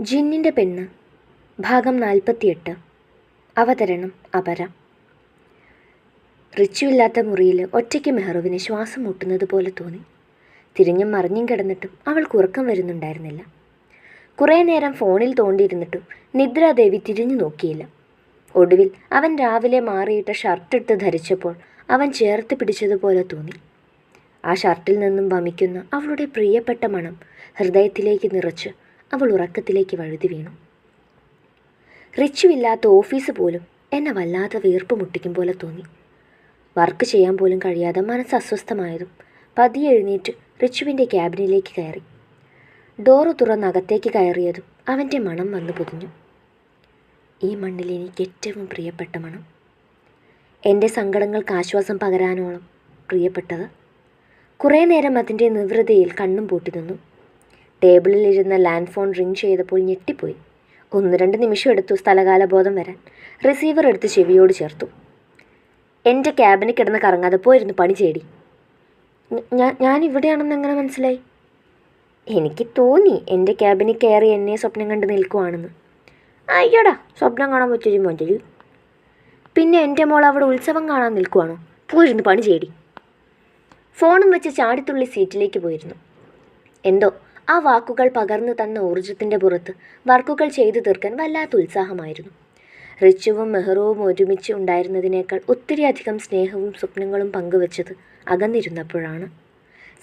ജിന്നിന്റെ പെണ്ണ്. ഭാഗം നാൽപ്പത്തിയെട്ട്. അവതരണം അപര. റിച്ചുവില്ലാത്ത മുറിയിൽ ഒറ്റയ്ക്ക് മെഹ്റുവിന് ശ്വാസം മുട്ടുന്നത് പോലെ തോന്നി. തിരിഞ്ഞും മറിഞ്ഞും കിടന്നിട്ടും അവൾക്ക് ഉറക്കം വരുന്നുണ്ടായിരുന്നില്ല. കുറേ നേരം ഫോണിൽ തോണ്ടിയിരുന്നിട്ടും നിദ്രാദേവി തിരിഞ്ഞു നോക്കിയില്ല. ഒടുവിൽ അവൻ രാവിലെ മാറിയിട്ട ഷർട്ടിട്ട് ധരിച്ചപ്പോൾ അവൻ ചേർത്ത് പിടിച്ചതുപോലെ തോന്നി. ആ ഷർട്ടിൽ നിന്നും വമിക്കുന്ന അവളുടെ പ്രിയപ്പെട്ട മണം ഹൃദയത്തിലേക്ക് നിറച്ച് അവൾ ഉറക്കത്തിലേക്ക് വഴുതി വീണു. റിച്ചുവില്ലാത്ത ഓഫീസ് പോലും എന്നെ വല്ലാതെ വീർപ്പ് മുട്ടിക്കും പോലെ തോന്നി. വർക്ക് ചെയ്യാൻ പോലും കഴിയാതെ മനസ്സ് അസ്വസ്ഥമായതും പതിയെ എഴുന്നേറ്റ് റിച്ചുവിന്റെ ക്യാബിനിലേക്ക് കയറി. ഡോറ് തുറന്ന് അകത്തേക്ക് കയറിയതും അവന്റെ മണം വന്നു പൊതിഞ്ഞു. ഈ മണ്ണിൽ എനിക്ക് ഏറ്റവും പ്രിയപ്പെട്ട മണം. എന്റെ സങ്കടങ്ങൾക്ക് ആശ്വാസം പകരാനോളം പ്രിയപ്പെട്ടത്. കുറേ നേരം അതിന്റെ നിവൃതയിൽ കണ്ണും പൂട്ടി നിന്നു. ടേബിളിലിരുന്ന ലാൻഡ് ഫോൺ റിങ് ചെയ്തപ്പോൾ ഞെട്ടിപ്പോയി. ഒന്ന് രണ്ട് നിമിഷം എടുത്തു സ്ഥലകാല ബോധം വരാൻ. റിസീവർ എടുത്ത് ചെവിയോട് ചേർത്തു. എന്റെ ക്യാബിന് കിടന്ന് കറങ്ങാതെ പോയിരുന്നു പണി ചേടി. ഞാൻ ഞാൻ ഇവിടെയാണെന്ന് എങ്ങനെ മനസ്സിലായി? എനിക്ക് തോന്നി എന്റെ ക്യാബിന് കയറി എന്നെ സ്വപ്നം കണ്ട് നിൽക്കുവാണെന്ന്. അയ്യടാ സ്വപ്നം കാണാൻ പറ്റൊരു മൊഞ്ചലു പിന്നെ എന്റെ മോൾ അവിടെ ഉത്സവം കാണാൻ നിൽക്കുവാണോ? പോയിരുന്നു പണി ചേടി. ഫോണും വെച്ച് ചാടിത്തുള്ളി സീറ്റിലേക്ക് പോയിരുന്നു. എന്തോ ആ വാക്കുകൾ പകർന്നു തന്ന ഊർജത്തിന്റെ പുറത്ത് വർക്കുകൾ ചെയ്തു തീർക്കാൻ വല്ലാത്ത ഉത്സാഹമായിരുന്നു. റിച്ചുവും മെഹറുവും ഒരുമിച്ച് ഉണ്ടായിരുന്നതിനേക്കാൾ ഒത്തിരിയധികം സ്നേഹവും സ്വപ്നങ്ങളും പങ്കുവച്ചത് അകന്നിരുന്നപ്പോഴാണ്.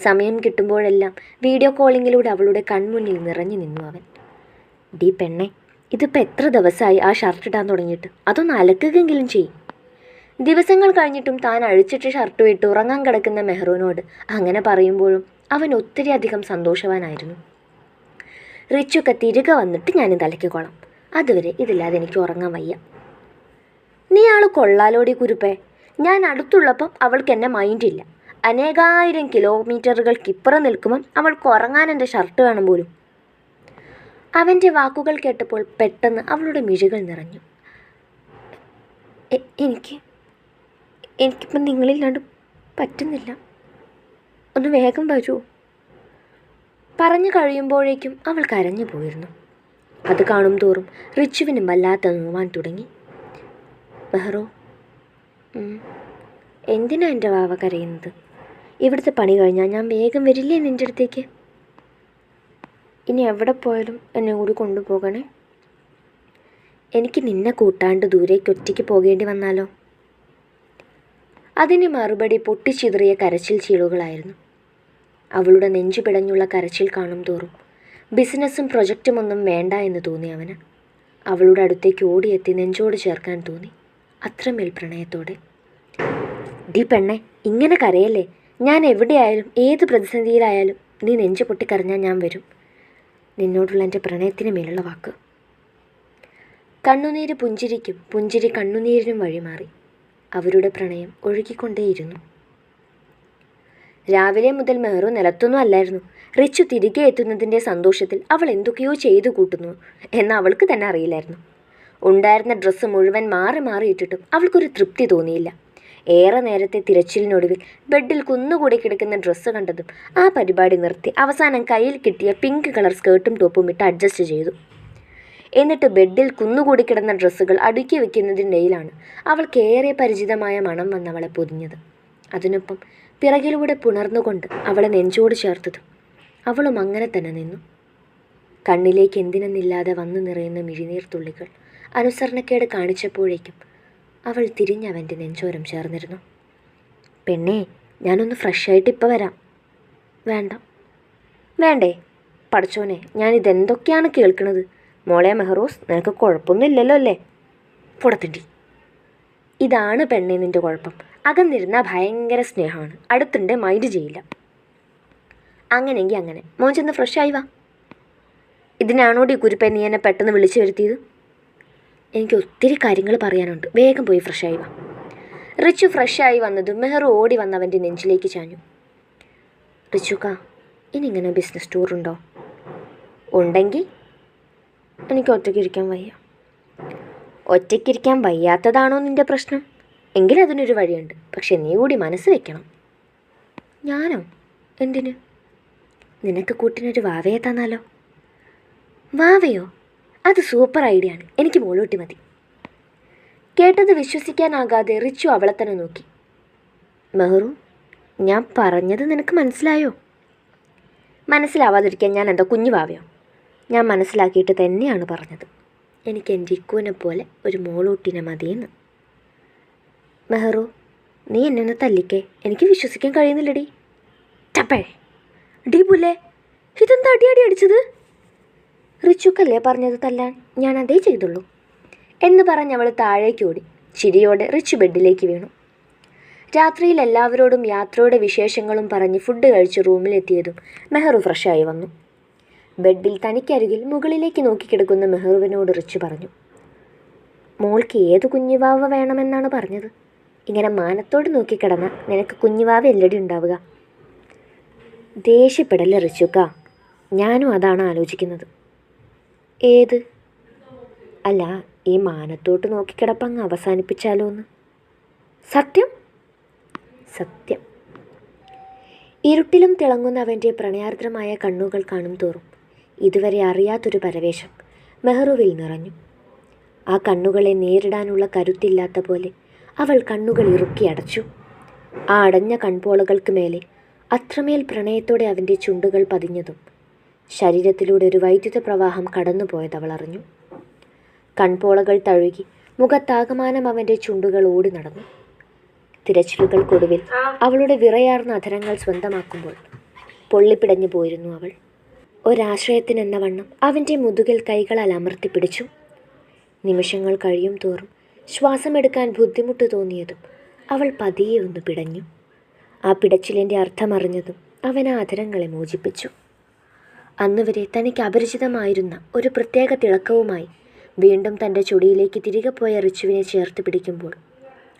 സമയം കിട്ടുമ്പോഴെല്ലാം വീഡിയോ കോളിങ്ങിലൂടെ അവളുടെ കൺമുന്നിൽ നിറഞ്ഞു നിന്നു അവൻ. ഡി പെണ്ണെ ഇതിപ്പോൾ എത്ര ദിവസമായി ആ ഷർട്ട് ഇടാൻ തുടങ്ങിയിട്ട്? അതൊന്ന് അലക്കുകെങ്കിലും ചെയ്യും. ദിവസങ്ങൾ കഴിഞ്ഞിട്ടും താൻ അഴിച്ചിട്ട് ഷർട്ട് വിട്ട് ഉറങ്ങാൻ കിടക്കുന്ന മെഹ്റൂനോട് അങ്ങനെ പറയുമ്പോഴും അവൻ ഒത്തിരി അധികം സന്തോഷവാനായിരുന്നു. റിച്ചൊക്കെ തിരികെ വന്നിട്ട് ഞാൻ തലയ്ക്കൊള്ളാം. അതുവരെ ഇതില്ലാതെ എനിക്ക് ഉറങ്ങാൻ വയ്യ. നീ ആൾ കൊള്ളാലോടി കുരുപ്പേ. ഞാൻ അടുത്തുള്ളപ്പം അവൾക്ക് എന്നെ മൈൻഡില്ല അനേകായിരം കിലോമീറ്ററുകൾക്ക് ഇപ്പുറം നിൽക്കുമ്പം അവൾക്ക് ഉറങ്ങാൻ എന്റെ ഷർട്ട് വേണം പോലും. അവന്റെ വാക്കുകൾ കേട്ടപ്പോൾ പെട്ടെന്ന് അവളുടെ മിഴികൾ നിറഞ്ഞു. എനിക്ക് എനിക്കിപ്പം നിങ്ങളില്ലാണ്ട് പറ്റുന്നില്ല. ഒന്ന് വേഗം വരൂ. പറഞ്ഞു കഴിയുമ്പോഴേക്കും അവൾ കരഞ്ഞു പോയിരുന്നു. അത് കാണും തോറും റിച്ചുവിനും വല്ലാത്ത നോവാൻ തുടങ്ങി. ബെഹ്റോ എന്തിനാ എന്റെ വാവ കരയുന്നത്? ഇവിടുത്തെ പണി കഴിഞ്ഞാൽ ഞാൻ വേഗം വരില്ലേ നിന്റെ അടുത്തേക്ക്? ഇനി എവിടെ പോയാലും എന്നെ കൂടി കൊണ്ടുപോകണേ. എനിക്ക് നിന്നെ കൂട്ടാണ്ട് ദൂരേക്ക് ഒറ്റയ്ക്ക് പോകേണ്ടി വന്നാലോ? അതിന് മറുപടി പൊട്ടിച്ചിതറിയ കരച്ചിൽ ചീളുകളായിരുന്നു അവളുടെ നെഞ്ചു പിടഞ്ഞുള്ള കരച്ചിൽ കാണും തോറും. ബിസിനസ്സും പ്രൊജക്റ്റും ഒന്നും വേണ്ട എന്ന് തോന്നി അവന്. അവളുടെ അടുത്തേക്ക് ഓടിയെത്തി നെഞ്ചോട് ചേർക്കാൻ തോന്നി. അത്രമേൽ പ്രണയത്തോടെ. ഡി പെണ്ണെ ഇങ്ങനെ കരയല്ലേ? ഞാൻ എവിടെയായാലും ഏത് പ്രതിസന്ധിയിലായാലും നീ നെഞ്ചു പൊട്ടിക്കരഞ്ഞാൽ ഞാൻ വരും. നിന്നോടുള്ള എന്റെ പ്രണയത്തിന് മേലുള്ള വാക്ക്. കണ്ണുനീര് പുഞ്ചിരിക്കും പുഞ്ചിരി കണ്ണുനീരിനും വഴിമാറി. അവരുടെ പ്രണയം ഒഴുകിക്കൊണ്ടേയിരുന്നു. രാവിലെ മുതൽ മെഹ്റു നിലത്തൊന്നും അല്ലായിരുന്നു. റിച്ചു തിരികെ എത്തുന്നതിന്റെ സന്തോഷത്തിൽ അവൾ എന്തൊക്കെയോ ചെയ്തു കൂട്ടുന്നു എന്ന് അവൾക്ക് തന്നെ അറിയില്ലായിരുന്നു. ഉണ്ടായിരുന്ന ഡ്രസ്സ് മുഴുവൻ മാറി മാറി ഇട്ടിട്ടും അവൾക്കൊരു തൃപ്തി തോന്നിയില്ല. ഏറെ നേരത്തെ തിരച്ചിലിനൊടുവിൽ ബെഡിൽ കുന്നുകൂടി കിടക്കുന്ന ഡ്രസ്സ് കണ്ടതും ആ പരിപാടി നിർത്തി അവസാനം കയ്യിൽ കിട്ടിയ പിങ്ക് കളർ സ്കേർട്ടും ടോപ്പും ഇട്ട് അഡ്ജസ്റ്റ് ചെയ്തു. എന്നിട്ട് ബെഡിൽ കുന്നുകൂടി കിടന്ന ഡ്രസ്സുകൾ അടുക്കി വെക്കുന്നതിനിടയിലാണ് അവൾക്ക് ഏറെ പരിചിതമായ മണം വന്നവളെ പൊതിഞ്ഞത്. അതിനൊപ്പം പിറകിലൂടെ പുണർന്നുകൊണ്ട് അവളെ നെഞ്ചോട് ചേർത്തതും അവളും അങ്ങനെ തന്നെ നിന്നു. കണ്ണിലേക്ക് എന്തിനെന്നില്ലാതെ വന്നു നിറയുന്ന മിഴിനീർ തുള്ളികൾ അനുസരണക്കേട് കാണിച്ചപ്പോഴേക്കും അവൾ തിരിഞ്ഞവന്റെ നെഞ്ചോരം ചേർന്നിരുന്നു. പെണ്ണേ ഞാനൊന്ന് ഫ്രഷായിട്ട് ഇപ്പോൾ വരാം. വേണ്ട. വേണ്ടേ പഠിച്ചോനെ ഞാനിതെന്തൊക്കെയാണ് കേൾക്കുന്നത് മോളെ മെഹറൂസ് നിനക്ക് കുഴപ്പമൊന്നും ഇല്ലല്ലോ അല്ലേ? പുടത്തിണ്ടി. ഇതാണ് പെണ്ണേ നിന്റെ കുഴപ്പം. അകന്നിരുന്ന ഭയങ്കര സ്നേഹമാണ്. അടുത്തുണ്ട് മൈൻഡ് ചെയ്യില്ല അങ്ങനെയെങ്കിൽ അങ്ങനെ. മോൻ ചെന്ന് ഫ്രഷ് ആയി വാ. ഇതിനാണോടി കുരുപ്പ നീ എന്നെ പെട്ടെന്ന് വിളിച്ചു വരുത്തിയത്? എനിക്ക് ഒത്തിരി കാര്യങ്ങൾ പറയാനുണ്ട്. വേഗം പോയി ഫ്രഷ് ആയി വാ. റിച്ചു ഫ്രഷായി വന്നതും മെഹറു ഓടി വന്നവന്റെ നെഞ്ചിലേക്ക് ചാഞ്ഞു. റിച്ചുക്ക ഇനി ഇങ്ങനെ ബിസിനസ് ടൂർ ഉണ്ടോ? ഉണ്ടെങ്കിൽ എനിക്ക് ഒറ്റയ്ക്കിരിക്കാൻ വയ്യ. ഒറ്റയ്ക്കിരിക്കാൻ വയ്യാത്തതാണോ നിന്റെ പ്രശ്നം? എങ്കിൽ അതിനൊരു വഴിയുണ്ട്. പക്ഷെ നീ കൂടി മനസ്സ് വെക്കണം. ഞാനോ? എന്തിന്? നിനക്ക് കൂട്ടിനൊരു വാവയെ തന്നാലോ? വാവയോ? അത് സൂപ്പർ ഐഡിയ ആണ് എനിക്ക് മോളൂട്ടി മതി. കേട്ടത് വിശ്വസിക്കാനാകാതെ റിച്ചു അവളെ തന്നെ നോക്കി. മെഹറു ഞാൻ പറഞ്ഞത് നിനക്ക് മനസ്സിലായോ? മനസ്സിലാവാതിരിക്കാൻ ഞാൻ എന്താ കുഞ്ഞു വാവയോ? ഞാൻ മനസ്സിലാക്കിയിട്ട് തന്നെയാണ് പറഞ്ഞത്. എനിക്ക് എന്റെ ഇക്കുവിനെ പോലെ ഒരു മോളൂട്ടിനെ മതിയെന്ന്. മെഹറു നീ എന്നെ ഒന്ന് തല്ലിക്കേ. എനിക്ക് വിശ്വസിക്കാൻ കഴിയുന്നില്ലടി. ചപ്പേ. ഡി പുല്ലേ ഇതെന്താ അടി അടി അടിച്ചത്? റിച്ചുക്കല്ലേ പറഞ്ഞത് തല്ലാൻ? ഞാൻ അതേ ചെയ്തുള്ളൂ. എന്ന് പറഞ്ഞ് അവൾ താഴേക്ക് ഓടി. ചിരിയോടെ റിച്ചു ബെഡിലേക്ക് വീണു. രാത്രിയിൽ എല്ലാവരോടും യാത്രയുടെ വിശേഷങ്ങളും പറഞ്ഞ് ഫുഡ് കഴിച്ച് റൂമിലെത്തിയതും മെഹറു ഫ്രഷായി വന്നു. ബെഡിൽ തനിക്കരികിൽ മുകളിലേക്ക് നോക്കിക്കിടക്കുന്ന മെഹറുവിനോട് റിച്ചു പറഞ്ഞു മോൾക്ക് ഏത് കുഞ്ഞുവാവ വേണമെന്നാണ് പറഞ്ഞത്? ഇങ്ങനെ മാനത്തോട് നോക്കിക്കിടന്ന നിനക്ക് കുഞ്ഞുവാവ എല്ലടി ഉണ്ടാവുക. ദേഷ്യപ്പെടല്ലേ റിച്ചുക്ക? ഞാനും അതാണ് ആലോചിക്കുന്നത്. ഏത്? അല്ല ഈ മാനത്തോട്ട് നോക്കിക്കിടപ്പങ്ങ് അവസാനിപ്പിച്ചാലോ എന്ന്. സത്യം? സത്യം. ഇരുട്ടിലും തിളങ്ങുന്ന അവന്റെ പ്രണയാർദ്രമായ കണ്ണുകൾ കാണും തോറും ഇതുവരെ അറിയാത്തൊരു പരവേശം മെഹ്റുവിൽ നിറഞ്ഞു. ആ കണ്ണുകളെ നേരിടാനുള്ള കരുത്തില്ലാത്ത പോലെ അവൾ കണ്ണുകൾ ഇറുക്കി അടച്ചു. ആ അടഞ്ഞ കൺപോളകൾക്ക് മേലെ അത്രമേൽ പ്രണയത്തോടെ അവന്റെ ചുണ്ടുകൾ പതിഞ്ഞതും ശരീരത്തിലൂടെ ഒരു വൈദ്യുത പ്രവാഹം കടന്നുപോയത് അവൾ അറിഞ്ഞു. കൺപോളകൾ തഴുകി മുഖത്താകമാനം അവന്റെ ചുണ്ടുകൾ ഓടി നടന്നു. തിരച്ചിലുകൾക്കൊടുവിൽ അവളുടെ വിറയാർന്ന അധരങ്ങൾ സ്വന്തമാക്കുമ്പോൾ പൊള്ളിപ്പിടഞ്ഞു പോയിരുന്നു അവൾ. ഒരാശ്രയത്തിനെന്ന വണ്ണം അവന്റെ മുതുകിൽ കൈകളാൽ അമർത്തിപ്പിടിച്ചു നിമിഷങ്ങൾ കഴിയും തോറും ശ്വാസമെടുക്കാൻ ബുദ്ധിമുട്ട് തോന്നിയതും അവൾ പതിയെ ഒന്ന് പിടഞ്ഞു. ആ പിടച്ചിലിന്റെ അർത്ഥമറിഞ്ഞതും അവൻ ആ അധരങ്ങളെ മോചിപ്പിച്ചു. അന്നുവരെ തനിക്ക് അപരിചിതമായിരുന്ന ഒരു പ്രത്യേക തിളക്കവുമായി വീണ്ടും തന്റെ ചുടിയിലേക്ക് തിരികെ പോയ റിച്ചുവിനെ ചേർത്ത് പിടിക്കുമ്പോൾ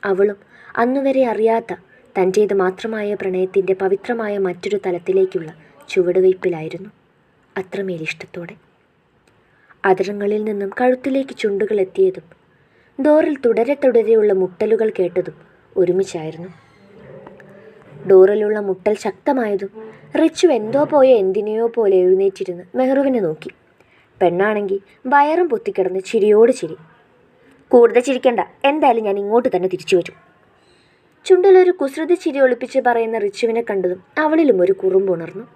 അവളും അന്നുവരെ അറിയാത്ത തന്റേത് മാത്രമായ പ്രണയത്തിന്റെ പവിത്രമായ മറ്റൊരു തലത്തിലേക്കുള്ള ചുവടുവയ്പ്പിലായിരുന്നു അത്രമേൽ ഇഷ്ടത്തോടെ. അതിരങ്ങളിൽ നിന്നും കഴുത്തിലേക്ക് ചുണ്ടുകൾ എത്തിയതും ഡോറിൽ തുടരെ തുടരെയുള്ള മുട്ടലുകൾ കേട്ടതും ഒരുമിച്ചായിരുന്നു. ഡോറിലുള്ള മുട്ടൽ ശക്തമായതും റിച്ചു എന്തോ പോയ എന്തിനെയോ പോലെ എഴുന്നേറ്റിരുന്ന് മെഹ്റുവിനെ നോക്കി. പെണ്ണാണെങ്കിൽ വയറും പൊത്തിക്കിടന്ന് ചിരിയോട് ചിരി. കൂടുതൽ ചിരിക്കണ്ട എന്തായാലും ഞാൻ ഇങ്ങോട്ട് തന്നെ തിരിച്ചു വരും. ചുണ്ടലൊരു കുസൃതി ചിരി ഒളിപ്പിച്ച് പറയുന്ന റിച്ചുവിനെ കണ്ടതും അവളിലും ഒരു കുറുമ്പുണർന്നു.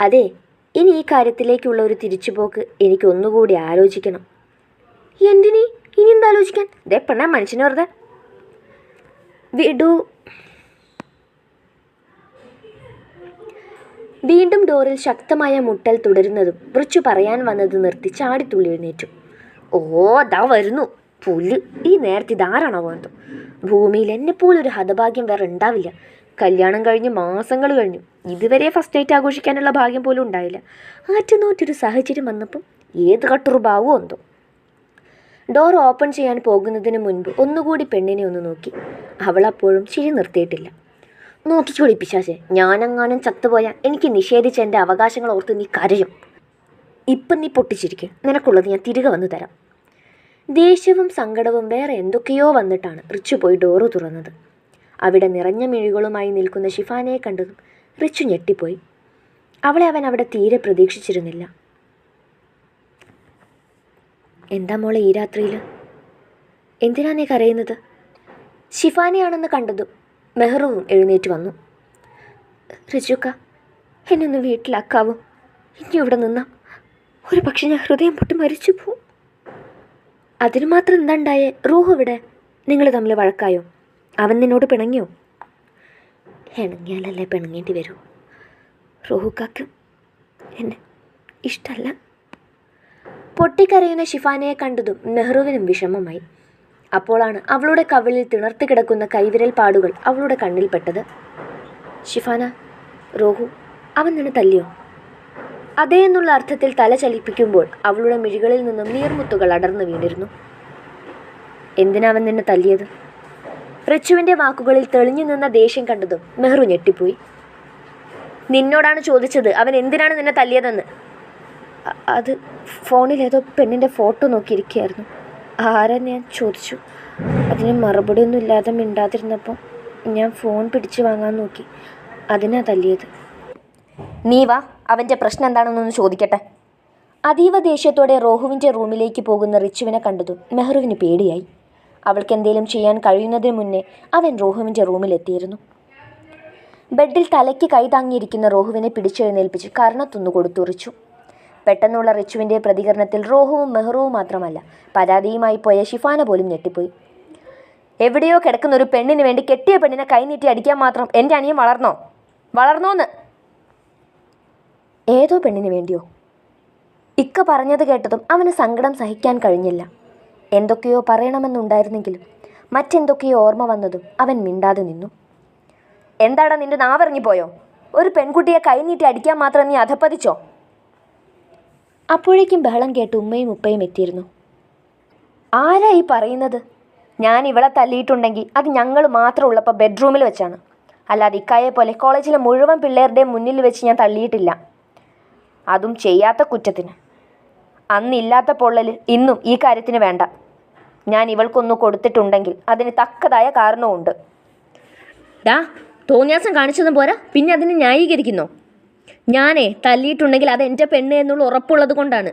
അതെ ഇനി ഈ കാര്യത്തിലേക്കുള്ള ഒരു തിരിച്ചുപോക്ക് എനിക്ക് ഒന്നുകൂടി ആലോചിക്കണം. എന്തിനീ? ഇനി എന്താലോചിക്കാൻ ദേ പെണ്ണ മനുഷ്യനെ വെറുതെ? വിടൂ. വീണ്ടും ഡോറിൽ ശക്തമായ മുട്ടൽ തുടരുന്നതും വൃച്ചു പറയാൻ വന്നത് നിർത്തി ചാടിത്തുള്ളി എഴുന്നേറ്റു. ഓ അതാ വരുന്നു. പുല്ല്. ഈ നേരത്തെ ഇതാരാണോ എന്തോ? ഭൂമിയിൽ എന്നെപ്പോലൊരു ഹതഭാഗ്യം വേറെ ഉണ്ടാവില്ല. കല്യാണം കഴിഞ്ഞ് മാസങ്ങൾ കഴിഞ്ഞു. ഇതുവരെ ഫസ്റ്റ് നൈറ്റ് ആഘോഷിക്കാനുള്ള ഭാഗ്യം പോലും ഉണ്ടായില്ല. ആറ്റുനോറ്റൊരു സാഹചര്യം വന്നപ്പം ഏത് കട്ടുറുഭാവോ എന്തോ? ഡോർ ഓപ്പൺ ചെയ്യാൻ പോകുന്നതിന് മുൻപ് ഒന്നുകൂടി പെണ്ണിനെ ഒന്ന് നോക്കി. അവൾ അപ്പോഴും ചിരി നിർത്തിയിട്ടില്ല. നോക്കിക്കോളി പിശാശെ ഞാനങ്ങാനും ചത്തുപോയാൽ എനിക്ക് നിഷേധിച്ച എന്റെ അവകാശങ്ങൾ ഓർത്ത് നീ കരയും. ഇപ്പം നീ പൊട്ടിച്ചിരിക്കും. നിനക്കുള്ളത് ഞാൻ തിരികെ വന്നു തരാം. ദേഷ്യവും സങ്കടവും വേറെ എന്തൊക്കെയോ വന്നിട്ടാണ് റിച്ചു പോയി ഡോറ് തുറന്നത്. അവിടെ നിറഞ്ഞ മിഴികളുമായി നിൽക്കുന്ന ഷിഫാനയെ കണ്ടതും റിച്ചു ഞെട്ടിപ്പോയി. അവളെ അവൻ അവിടെ തീരെ പ്രതീക്ഷിച്ചിരുന്നില്ല. എന്താ മോളെ ഈ രാത്രിയിൽ എന്തിനാ നീ കരയുന്നത്? ഷിഫാനയാണെന്ന് കണ്ടതും മെഹ്റുവും എഴുന്നേറ്റ് വന്നു. റിജുക്ക എന്നൊന്ന് വീട്ടിലാക്കാവോ? ഇനി ഇവിടെ നിന്നാം ഒരു പക്ഷെ ഞാൻ ഹൃദയം പൊട്ടി മരിച്ചു പോവും അതിന് മാത്രം എന്താ ഉണ്ടായേ റൂഹ് ഇവിടെ. നിങ്ങൾ തമ്മിൽ വഴക്കായോ? അവൻ നിന്നോട് പിണങ്ങിയോ? ഇണങ്ങിയാലല്ലേ പിണങ്ങേണ്ടി വരൂ. റൂഹുക്കാക്ക് എന്നെ ഇഷ്ടമല്ല പൊട്ടിക്കരയുന്ന ഷിഫാനയെ കണ്ടതും നെഹ്റുവിനും വിഷമമായി. അപ്പോഴാണ് അവളുടെ കവിളിൽ തിണർത്തി കിടക്കുന്ന കൈവിരൽ പാടുകൾ അവളുടെ കണ്ണിൽപ്പെട്ടത് ഷിഫാന റോഹു അവൻ നിന്നെ തല്ലിയോ? അതേ എന്നുള്ള അർത്ഥത്തിൽ തല ചലിപ്പിക്കുമ്പോൾ അവളുടെ മിഴികളിൽ നിന്നും നീർമുത്തുകൾ അടർന്നു വീണിരുന്നു. എന്തിനാവൻ നിന്നെ തല്ലിയത്? റിച്ചുവിന്റെ വാക്കുകളിൽ തെളിഞ്ഞു നിന്ന ദേഷ്യം കണ്ടതും മെഹ്റു ഞെട്ടിപ്പോയി. നിന്നോടാണ് ചോദിച്ചത് അവൻ എന്തിനാണ് നിന്നെ തല്ലിയതെന്ന്? അത് ഫോണിൽ ഏതോ പെണ്ണിന്റെ ഫോട്ടോ നോക്കിയിരിക്കുകയായിരുന്നു. ആരാ ഞാൻ ചോദിച്ചു. അതിന് മറുപടിയൊന്നും ഇല്ലാതെ മിണ്ടാതിരുന്നപ്പോൾ ഞാൻ ഫോൺ പിടിച്ചു വാങ്ങാൻ നോക്കി. അതിനാ തല്ലിയത്. നീ വാ അവന്റെ പ്രശ്നം എന്താണെന്നൊന്ന് ചോദിക്കട്ടെ. അതീവ ദേഷ്യത്തോടെ റോഹുവിന്റെ റൂമിലേക്ക് പോകുന്ന റിച്ചുവിനെ കണ്ടതും മെഹ്റുവിന് പേടിയായി. അവൾക്ക് എന്തെങ്കിലും ചെയ്യാൻ കഴിയുന്നതിന് മുന്നേ അവൻ റോഹുവിന്റെ റൂമിലെത്തിയിരുന്നു. ബെഡിൽ തലയ്ക്ക് കൈ താങ്ങിയിരിക്കുന്ന റോഹുവിനെ പിടിച്ചെഴുന്നേൽപ്പിച്ച് കർണത്തൊന്നു കൊടുത്തു റിച്ചു. പെട്ടെന്നുള്ള റിച്ചുവിന്റെ പ്രതികരണത്തിൽ റോഹുവും മെഹ്റുവും മാത്രമല്ല പരാതിയുമായി പോയ ഷിഫാന പോലും ഞെട്ടിപ്പോയി. എവിടെയോ കിടക്കുന്ന ഒരു പെണ്ണിന് വേണ്ടി കെട്ടിയ പെണ്ണിനെ കൈനീട്ടി അടിക്കാൻ മാത്രം എന്റെ അനിയൻ വളർന്നോ? വളർന്നോന്ന്? ഏതോ പെണ്ണിന് വേണ്ടിയോ? ഇക്ക പറഞ്ഞത് കേട്ടതും അവന് സങ്കടം സഹിക്കാൻ കഴിഞ്ഞില്ല. എന്തൊക്കെയോ പറയണമെന്നുണ്ടായിരുന്നെങ്കിലും മറ്റെന്തൊക്കെയോ ഓർമ്മ വന്നതും അവൻ മിണ്ടാതെ നിന്നു. എന്താടാ നിന്റെ പോയോ? ഒരു പെൺകുട്ടിയെ കൈനീട്ടി അടിക്കാൻ മാത്രം നീ അധപ്പതിച്ചോ അപ്പോഴേക്കും ബഹളം കേട്ട് ഉമ്മയും ഉപ്പയും എത്തിയിരുന്നു. ആരാ ഈ പറയുന്നത്? ഞാൻ ഇവളെ തല്ലിയിട്ടുണ്ടെങ്കിൽ അത് ഞങ്ങൾ മാത്രം ഉള്ളപ്പോൾ ബെഡ്റൂമിൽ വെച്ചാണ്. അല്ലാതെ ഇക്കായെ പോലെ കോളേജിലെ മുഴുവൻ പിള്ളേരുടെയും മുന്നിൽ വെച്ച് ഞാൻ തള്ളിയിട്ടില്ല. അതും ചെയ്യാത്ത കുറ്റത്തിന്. അന്നില്ലാത്ത പൊള്ളൽ ഇന്നും ഈ കാര്യത്തിന് വേണ്ട. ഞാൻ ഇവൾക്കൊന്നു കൊടുത്തിട്ടുണ്ടെങ്കിൽ അതിന് തക്കതായ കാരണവുമുണ്ട്. ഡാ തോന്നിയാസം കാണിച്ചതും പോരാ. പിന്നെ അതിനെ ന്യായീകരിക്കുന്നോ? ഞാനേ തല്ലിയിട്ടുണ്ടെങ്കിൽ അത് എന്റെ പെണ്ണ് എന്നുള്ള ഉറപ്പുള്ളത് കൊണ്ടാണ്.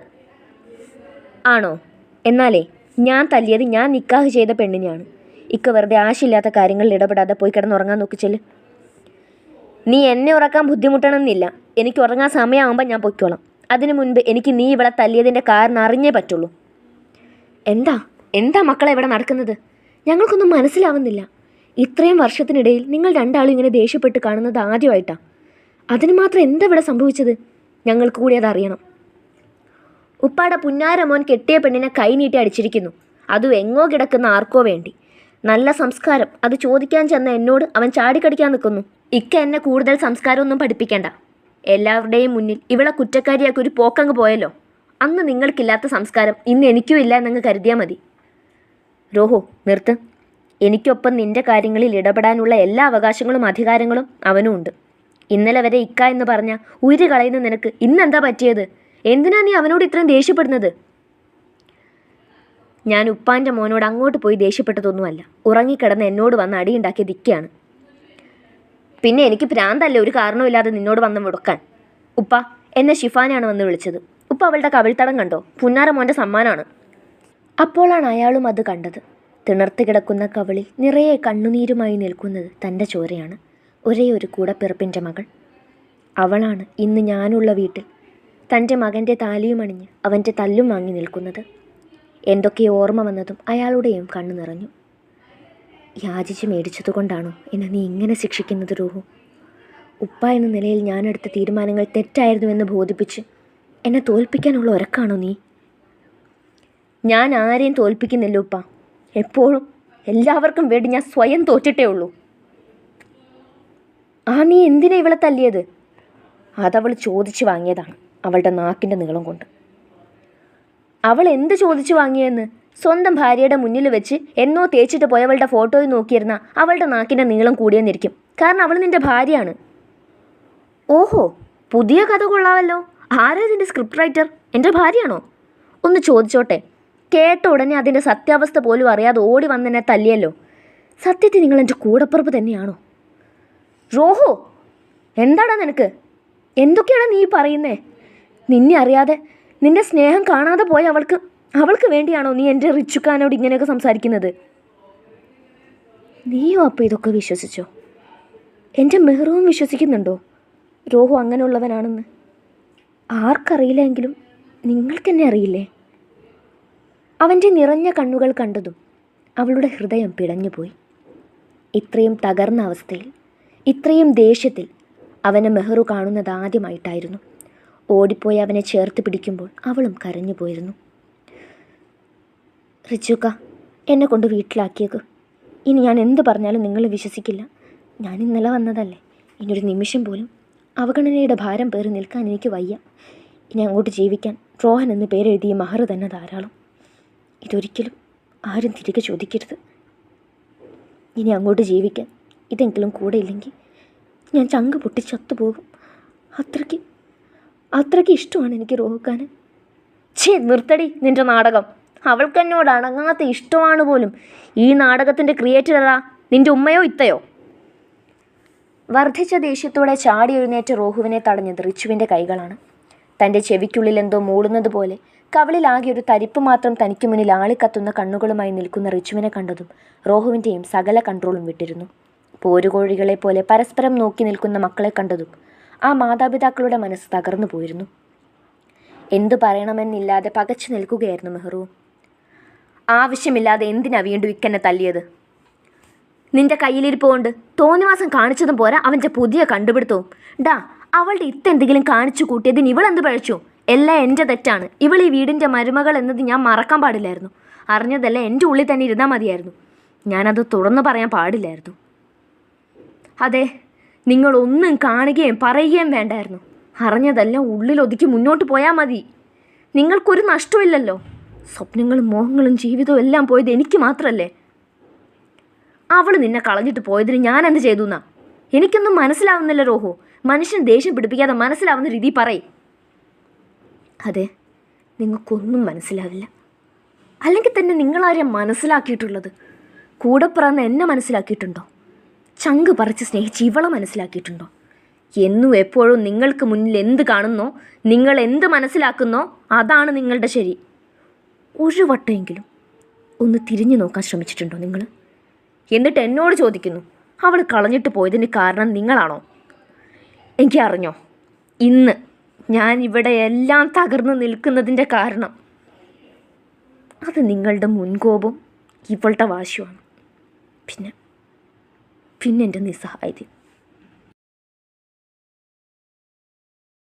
ആണോ? എന്നാലേ ഞാൻ തല്ലിയത് ഞാൻ നിക്കാഹ് ചെയ്ത പെണ്ണിനെയാണ്. ഇക്ക വെറുതെ ആശയില്ലാത്ത കാര്യങ്ങളിൽ ഇടപെടാതെ പോയി കിടന്നുറങ്ങാൻ ചെല്ലു. നീ എന്നെ ഉറക്കാൻ ബുദ്ധിമുട്ടണമെന്നില്ല. എനിക്ക് ഉറങ്ങാൻ സമയമാകുമ്പോൾ ഞാൻ പൊയ്ക്കോളാം. അതിനു മുൻപ് എനിക്ക് നീ ഇവിടെ തല്ലിയതിന്റെ കാരണം അറിഞ്ഞേ പറ്റുള്ളൂ. എന്താ? എന്താ മക്കളെ ഇവിടെ നടക്കുന്നത്? ഞങ്ങൾക്കൊന്നും മനസ്സിലാവുന്നില്ല. ഇത്രയും വർഷത്തിനിടയിൽ നിങ്ങൾ രണ്ടാളും ഇങ്ങനെ ദേഷ്യപ്പെട്ട് കാണുന്നത് ആദ്യമായിട്ടാ. അതിന് മാത്രം എന്താ ഇവിടെ സംഭവിച്ചത്? ഞങ്ങൾക്ക് കൂടി അതറിയണം. ഉപ്പാടെ പുന്നാരമോൻ കെട്ടിയ പെണ്ണിനെ കൈ നീട്ടി അടിച്ചിരിക്കുന്നു. അതും എങ്ങോ കിടക്കുന്ന ആർക്കോ വേണ്ടി. നല്ല സംസ്കാരം. അത് ചോദിക്കാൻ ചെന്ന എന്നോട് അവൻ ചാടിക്കടിക്കാൻ നിൽക്കുന്നു. ഇക്ക എന്നെ കൂടുതൽ സംസ്കാരമൊന്നും പഠിപ്പിക്കേണ്ട. എല്ലാവരുടെയും മുന്നിൽ ഇവിടെ കുറ്റക്കാരിയാക്കി ഒരു പോക്കങ്ങ് പോയല്ലോ. അന്ന് നിങ്ങൾക്കില്ലാത്ത സംസ്കാരം ഇന്ന് എനിക്കും ഇല്ല എന്നങ്ങ് കരുതിയാൽ മതി. രോഹോ നിർത്ത്. എനിക്കൊപ്പം നിന്റെ കാര്യങ്ങളിൽ ഇടപെടാനുള്ള എല്ലാ അവകാശങ്ങളും അധികാരങ്ങളും അവനും ഉണ്ട് ഇന്നലെ വരെ ഇക്ക എന്ന് പറഞ്ഞ ഉയിര് കളയുന്ന നിനക്ക് ഇന്നെന്താ പറ്റിയത്? എന്തിനാ നീ അവനോട് ഇത്രയും ദേഷ്യപ്പെടുന്നത്? ഞാൻ ഉപ്പാന്റെ മോനോട് അങ്ങോട്ട് പോയി ദേഷ്യപ്പെട്ടതൊന്നുമല്ല. ഉറങ്ങിക്കിടന്ന് എന്നോട് വന്ന് അടിയുണ്ടാക്കിയ ദിക്കയാണ് പിന്നെ എനിക്ക് ഭ്രാന്തല്ല ഒരു കാരണമില്ലാതെ നിന്നോട് വന്ന് മുടക്കാൻ. ഉപ്പ എന്നെ ഷിഫാനാണ് വന്ന് വിളിച്ചത്. ഉപ്പ അവളുടെ കവിൾത്തടം കണ്ടോ? പുന്നാര മോന്റെ സമ്മാനമാണ് അപ്പോഴാണ് അയാളും അത് കണ്ടത്. തിണർത്ത് കിടക്കുന്ന കവിളിൽ നിറയെ കണ്ണുനീരുമായി നിൽക്കുന്നത് തന്റെ ചോരയാണ്. ഒരേ ഒരു കൂടപ്പിറപ്പിന്റെ മകൾ. അവളാണ് ഇന്ന് ഞാനുള്ള വീട്ടിൽ. തന്റെ മകന്റെ താലിയും അണിഞ്ഞ് അവന്റെ തല്ലും വാങ്ങി നിൽക്കുന്നത്. എന്തൊക്കെ ഓർമ്മ വന്നതും അയാളുടെയും കണ്ണു നിറഞ്ഞു. യാചിച്ച് മേടിച്ചതുകൊണ്ടാണോ എന്നെ നീ ഇങ്ങനെ ശിക്ഷിക്കുന്നത് രൂഹു? ഉപ്പ എന്ന നിലയിൽ ഞാനെടുത്ത തീരുമാനങ്ങൾ തെറ്റായിരുന്നുവെന്ന് ബോധിപ്പിച്ച് എന്നെ തോൽപ്പിക്കാനുള്ള ഒരക്കാണോ നീ? ഞാൻ ആരെയും തോൽപ്പിക്കുന്നില്ല ഉപ്പ. എപ്പോഴും എല്ലാവർക്കും വേണ്ടി ഞാൻ സ്വയം തോറ്റിട്ടേ ഉള്ളൂ. ആ നീ എന്തിനാ ഇവളെ തല്ലിയത്? അതവൾ ചോദിച്ചു വാങ്ങിയതാണ് അവളുടെ നാക്കിന്റെ നീളം കൊണ്ട്. അവൾ എന്ത് ചോദിച്ചു വാങ്ങിയെന്ന്? സ്വന്തം ഭാര്യയുടെ മുന്നിൽ വെച്ച് എന്നോ തേച്ചിട്ട് പോയവളുടെ ഫോട്ടോയിൽ നോക്കിയിരുന്ന അവളുടെ നാക്കിന്റെ നീളം കൂടിയെന്നിരിക്കും. കാരണം അവൾ നിന്റെ ഭാര്യയാണ്. ഓഹോ പുതിയ കഥ കൊള്ളാമല്ലോ. ആരാ ഇതിന്റെ സ്ക്രിപ്റ്റ് റൈറ്റർ എന്റെ ഭാര്യയാണോ? ഒന്ന് ചോദിച്ചോട്ടെ. കേട്ട ഉടനെ അതിന്റെ സത്യാവസ്ഥ പോലും അറിയാതെ ഓടി വന്നെന്നെ തല്ലിയല്ലോ. സത്യത്തിൽ നിങ്ങൾ എന്റെ കൂടപ്പുറപ്പ് തന്നെയാണോ? റോഹോ എന്താടാ നിനക്ക്? എന്തൊക്കെയാണ് നീ പറയുന്നേ? നിന്നെ അറിയാതെ നിന്റെ സ്നേഹം കാണാതെ പോയ അവൾക്ക് അവൾക്ക് വേണ്ടിയാണോ നീ എന്റെ റിച്ചുക്കാനോട് ഇങ്ങനെയൊക്കെ സംസാരിക്കുന്നത്? നീയോ അപ്പോൾ ഇതൊക്കെ വിശ്വസിച്ചോ? എന്റെ മെഹ്റുവും വിശ്വസിക്കുന്നുണ്ടോ? രോഹു അങ്ങനെയുള്ളവനാണെന്ന്? ആർക്കറിയില്ലെങ്കിലും നിങ്ങൾക്കെന്നെ അറിയില്ലേ? അവന്റെ നിറഞ്ഞ കണ്ണുകൾ കണ്ടതും അവളുടെ ഹൃദയം പിടഞ്ഞുപോയി. ഇത്രയും തകർന്ന അവസ്ഥയിൽ ഇത്രയും ദേഷ്യത്തിൽ അവനെ മെഹ്റു കാണുന്നത് ആദ്യമായിട്ടായിരുന്നു. ഓടിപ്പോയി അവനെ ചേർത്ത് പിടിക്കുമ്പോൾ അവളും കരഞ്ഞു പോയിരുന്നു. റിച്ചുക്ക എന്നെ കൊണ്ട് വീട്ടിലാക്കിയേക്ക്. ഇനി ഞാൻ എന്ത് പറഞ്ഞാലും നിങ്ങൾ വിശ്വസിക്കില്ല. ഞാൻ ഇന്നലെ വന്നതല്ലേ. ഇനി ഒരു നിമിഷം പോലും അവഗണനയുടെ ഭാരം പേറി നിൽക്കാൻ എനിക്ക് വയ്യ. ഇനി അങ്ങോട്ട് ജീവിക്കാൻ റോഹൻ എന്ന് പേരെഴുതിയ മഹർ തന്നെ ധാരാളം. ഇതൊരിക്കലും ആരും തിരികെ ചോദിക്കരുത്. ഇനി അങ്ങോട്ട് ജീവിക്കാൻ ഇതെങ്കിലും കൂടെ ഇല്ലെങ്കിൽ ഞാൻ ചങ്ക് പൊട്ടി ചത്തുപോകും. അത്രയ്ക്ക് അത്രയ്ക്ക് ഇഷ്ടമാണ് എനിക്ക് റോഹുക്കാന് ഛേ നിർത്തടി നിന്റെ നാടകം. അവൾക്ക് എന്നോട് അടങ്ങാത്ത ഇഷ്ടമാണ് പോലും. ഈ നാടകത്തിന്റെ ക്രിയേറ്റർ അതാ നിന്റെ ഉമ്മയോ ഇത്തയോ? വർദ്ധിച്ച ദേഷ്യത്തോടെ ചാടി എഴുന്നേറ്റ് റോഹുവിനെ തടഞ്ഞത് റിച്ചുവിന്റെ കൈകളാണ്. തന്റെ ചെവിക്കുള്ളിൽ എന്തോ മൂളുന്നത് പോലെ കവളിലാകെ ഒരു തരിപ്പ് മാത്രം തനിക്ക് മുന്നിൽ ആളിക്കത്തുന്ന കണ്ണുകളുമായി നിൽക്കുന്ന റിച്ചുവിനെ കണ്ടതും റോഹുവിന്റെയും സകല കൺട്രോളും വിട്ടിരുന്നു. പോരുകോഴികളെ പോലെ പരസ്പരം നോക്കി നിൽക്കുന്ന മക്കളെ കണ്ടതും ആ മാതാപിതാക്കളുടെ മനസ്സ് തകർന്നു പോയിരുന്നു. എന്തു പറയണമെന്നില്ലാതെ പകച്ചു നിൽക്കുകയായിരുന്നു മെഹ്റു. ആവശ്യമില്ലാതെ എന്തിനാ വീണ്ടും ഇക്കന്നെ തല്ലിയത്? നിന്റെ കയ്യിലിരിപ്പ് കൊണ്ട് തോന്നിവാസം കാണിച്ചതും പോരാ അവന്റെ പുതിയ കണ്ടുപിടുത്തവും. ഡാ അവളുടെ ഇത്തെന്തെങ്കിലും കാണിച്ചു കൂട്ടിയതിന് ഇവളെന്ത് പഴച്ചു? എല്ലാം എന്റെ തെറ്റാണ്. ഇവൾ ഈ വീടിന്റെ മരുമകൾ എന്നത് ഞാൻ മറക്കാൻ പാടില്ലായിരുന്നു. അറിഞ്ഞതല്ല എന്റെ ഉള്ളിൽ തന്നെ ഇരുന്നാൽ മതിയായിരുന്നു. ഞാനത് തുറന്നു പറയാൻ പാടില്ലായിരുന്നു. അതെ നിങ്ങളൊന്നും കാണുകയും പറയുകയും വേണ്ടായിരുന്നു. അറിഞ്ഞതെല്ലാം ഉള്ളിലൊതുക്കി മുന്നോട്ട് പോയാൽ മതി. നിങ്ങൾക്കൊരു നഷ്ടമില്ലല്ലോ സ്വപ്നങ്ങളും മോഹങ്ങളും ജീവിതവും എല്ലാം പോയത് എനിക്ക് മാത്രമല്ലേ അവൾ നിന്നെ കളഞ്ഞിട്ട് പോയതിന് ഞാൻ എന്ത് ചെയ്തു എന്നാ എനിക്കൊന്നും മനസ്സിലാവുന്നില്ല രോഹു മനുഷ്യൻ ദേഷ്യം പിടിപ്പിക്കാതെ മനസ്സിലാവുന്ന രീതി പറയും. അതെ നിങ്ങൾക്കൊന്നും മനസ്സിലാവില്ല. അല്ലെങ്കിൽ തന്നെ നിങ്ങളാരെയും മനസ്സിലാക്കിയിട്ടുള്ളത്? കൂടെ പിറന്ന് എന്നെ മനസ്സിലാക്കിയിട്ടുണ്ടോ? ചങ്ക് പറിച്ച് സ്നേഹിച്ച് ഇവളെ മനസ്സിലാക്കിയിട്ടുണ്ടോ? എന്നും എപ്പോഴും നിങ്ങൾക്ക് മുന്നിൽ എന്ത് കാണുന്നോ നിങ്ങൾ എന്ത് മനസ്സിലാക്കുന്നോ അതാണ് നിങ്ങളുടെ ശരി. ഒരു വട്ടമെങ്കിലും ഒന്ന് തിരിഞ്ഞു നോക്കാൻ ശ്രമിച്ചിട്ടുണ്ടോ നിങ്ങൾ? എന്നിട്ട് എന്നോട് ചോദിക്കുന്നു അവൾ കളഞ്ഞിട്ട് പോയതിന് കാരണം നിങ്ങളാണോ? എനിക്ക് അറിഞ്ഞോ? ഇന്ന് ഞാൻ ഇവിടെ എല്ലാം തകർന്നു നിൽക്കുന്നതിന്റെ കാരണം അത് നിങ്ങളുടെ മുൻകോപം ഇവളുടെ വാശിയുമാണ്. പിന്നെ? പിന്നെ എന്റെ നിസ്സഹായതയും.